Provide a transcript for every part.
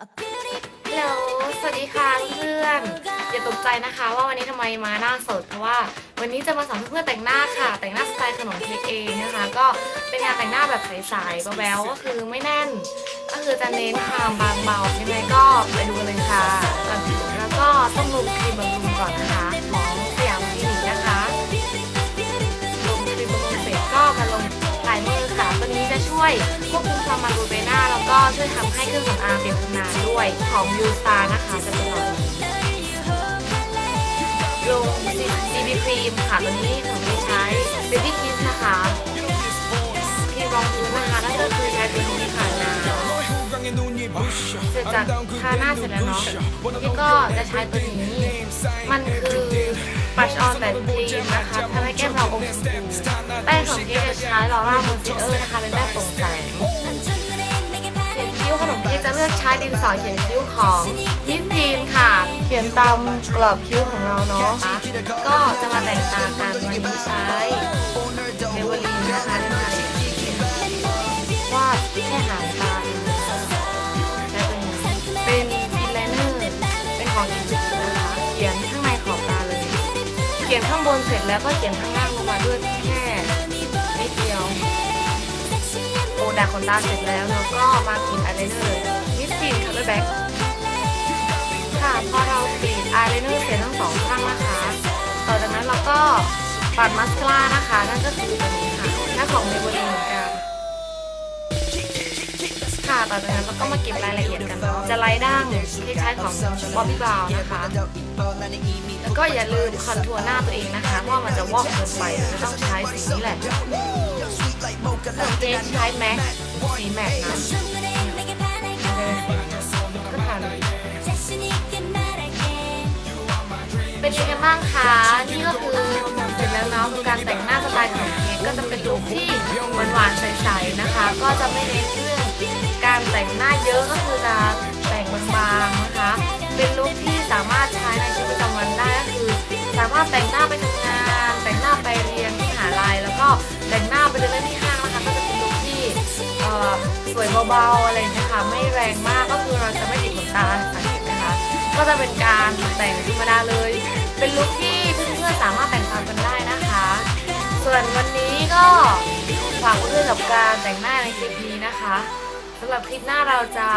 ฮัลโหลสวัสดีค่ะเพื่อนอย่าตกใจนะคะ ว่าวันนี้ทำไมมาหน้าสดเพราะว่าวันนี้จะมาสอนเพื่อนแต่งหน้าค่ะ แต่งหน้าสไตล์ขนมเค้กเองนะคะ ก็เป็นงานแต่งหน้าแบบใสๆแบ๊วๆก็คือไม่แน่น ก็คือจะเน้นความบางเบายังไงก็ไปดูกันเลยค่ะก่อนอื่นแล้วก็ต้องลงครีมบำรุงก่อนนะคะของสยามคลินิกนะคะลงครีมบำรุงเสร็จก็มาลงลายมือค่ะตัวนี้จะช่วยควบคุมความมันบนใบหน้า ก็ช่วยทำให้เครื่องสำอางเป็นทำงานด้วยของยูสตานะคะ จะเป็นหลอดลง CB ครีมค่ะตัวนี้ของที่ใช้ Baby Kiss นะคะครีมรองพื้นนะคะนั่นก็คือใช้ตัวนี้ค่ะนาเสร็จจากทาหน้าเสร็จแล้วเนาะพี่ก็จะใช้ตัวนี้ มันคือ Brush on แต่ครีมนะคะทำให้แก้มเราอมชมพูแป้งของพี่จะใช้ลอร่าโมเซอร์นะคะเป็นแป้ง กจะเลือกใช้ดินสอเขียนคิ้วของมิสทีนค่ะ เขียนตามกรอบคิ้วของเราเนาะก็จะมาแต่งตากันวันนี้ใช้เมเวลีนนะคะในมาวาดแค่หางตาใช้ตัวนี้เป็นอินไลเนอร์เป็นของอินจินะคะเขียนข้างในขอบตาเลย เขียนข้างบนเสร็จแล้วก็เขียนข้างล่างลงมาด้วยแค่นิดเดียวโอดาขนตาเสร็จแล้วเราก็มาปิดอายไลเนอร์ แบ็กค่ะพอเราปิดอายไลเนอร์เสร็จทั้งสองข้างนะคะ ต่อจากนั้นเราก็ปัดมัสคาร่านะคะ นั่นก็คือตัวนี้ค่ะหน้าของเมเบลีเหมือนกันค่ะต่อจากนั้นเราก็มาเก็บรายละเอียดกันเนาะจะไล่ด่างที่ใช้ของบอบบี้บราวนะคะ แล้วก็อย่าลืมคอนทัวร์หน้าตัวเองนะคะเพราะว่ามันจะวอกเกินไปจะต้องใช้สีนี้แหละแล้วเจนใช้แม็กสีแม็กนะ เป็นยังไงบ้างคะนี่ก็คือเสร็จแล้วเนาะคือการแต่งหน้าสไตล์ของเค้กก็จะเป็นลุคที่หวานๆใสๆนะคะ ก็จะไม่เน้นเรื่องการแต่งหน้าเยอะก็คือจะแต่งบางๆนะคะ เป็นลุคที่สามารถใช้ในชีวิตประจำวันได้ก็คือสามารถแต่งหน้าไปทำงาน แต่งหน้าไปเรียนที่มหาลัยแล้วก็แต่งหน้าไปเดินเล่นที่ห้างนะคะก็จะเป็นลุคที่สวยเบาๆอะไรอย่างเงี้ยค่ะไม่แรงมากก็คือเราจะไม่ติดขนตา ก็จะเป็นการแต่งธรรมดาเลย เป็นลุคที่เพื่อนๆสามารถแต่งตามกันได้นะคะ ส่วนวันนี้ก็ฝากเพื่อนๆกับการแต่งหน้าในคลิปนี้นะคะสำหรับคลิปหน้าเราจะ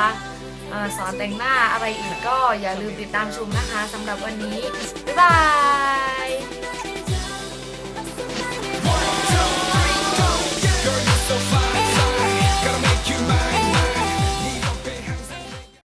สอนแต่งหน้าอะไรอีกก็อย่าลืมติดตามชมนะคะสำหรับวันนี้ บ๊ายบาย